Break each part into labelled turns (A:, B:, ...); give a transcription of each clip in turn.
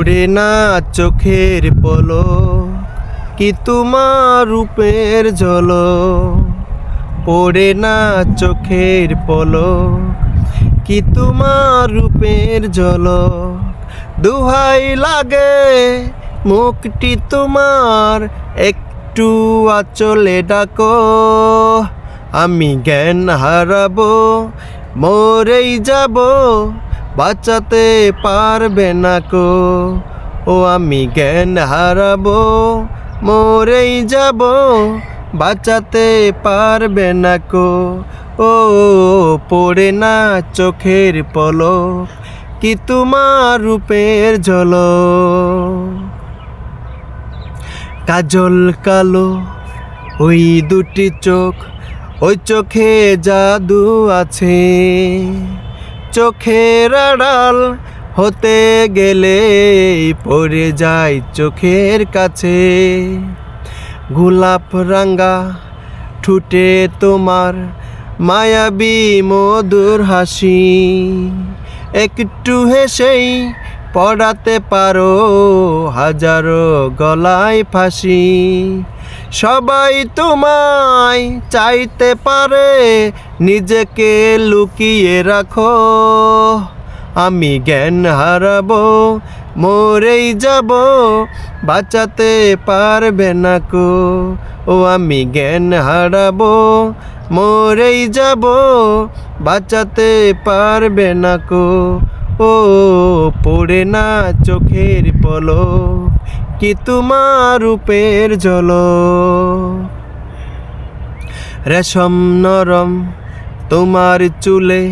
A: পড়ে না চোখের পলো কি তোমার রূপের জল পড়ে না চোখের পলো কি তোমার রূপের জল দুহাই লাগে মুখটি তোমার, একটু আচলে ডাকো, আমি জ্ঞান হারাবো, মরেই যাব। বাঁচাতে পারবে না কো। ও, আমি জ্ঞান হারাবো, মরেই যাব। বাঁচাতে পারবে না কো। ও, পড়ে না চোখের পলক, কি তোমার রূপের জল কাজল কালো, ওই দুটি চোখ, ওই চোখে জাদু আছে। চোখের আড়াল হতে গেলে পড়ে যায় চোখের কাছে। গোলাপ রাঙ্গা ঠুটে তোমার মায়াবী মধুর হাসি। একটু হেসেই পড়াতে পারো হাজারো গলায় ফাঁসি। সবাই তোমায় চাইতে পারে, নিজেকে লুকিয়ে রাখো। আমি জ্ঞান হারাবো, মরেই যাব, বাঁচাতে পারবে না কো। ও, আমি জ্ঞান হারাবো, মরেই যাব, বাঁচাতে পারবে না কো। ও, পড়ে না চোখের পলো কি তোমার রূপের জল রেশম নরম তোমার চুলে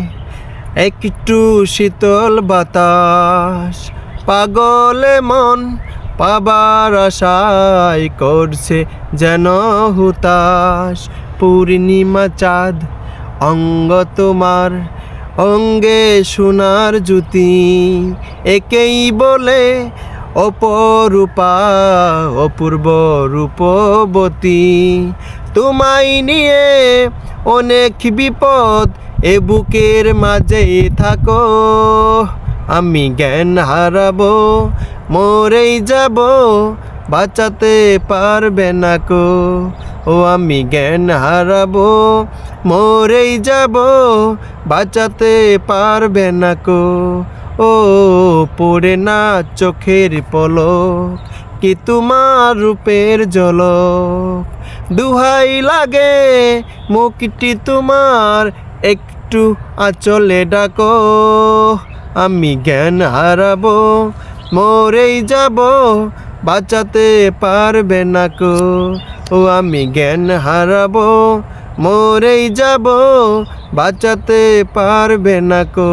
A: একটু শীতল বাতাস, পাগলে মন পাবার আশায় করছে যেন হুতাশ। পূর্ণিমা চাঁদ অঙ্গ তোমার অঙ্গে সোনার জ্যোতি, একেই বলে অপরূপা, অপূর্ব রূপবতী। তোমায় নিয়ে অনেক বিপদ এ বুকের মাঝে থাকো, আমি জ্ঞান হারাবো, মরেই যাব, বাঁচাতে পারবে না কো। ও আমি জ্ঞান হারাবো, মরেই যাব, বাঁচাতে পারবে না কো। ও পড়ে না চোখের পলক, কি তোমার রূপের জলক দুহাই লাগে, মুখটি তোমার একটু আচলে ডাকো। আমি জ্ঞান হারাবো, মরেই যাব, বাঁচাতে পারবে না কো। ও আমি জ্ঞান হারাবো মরেই যাব বাঁচাতে পারবে না কো।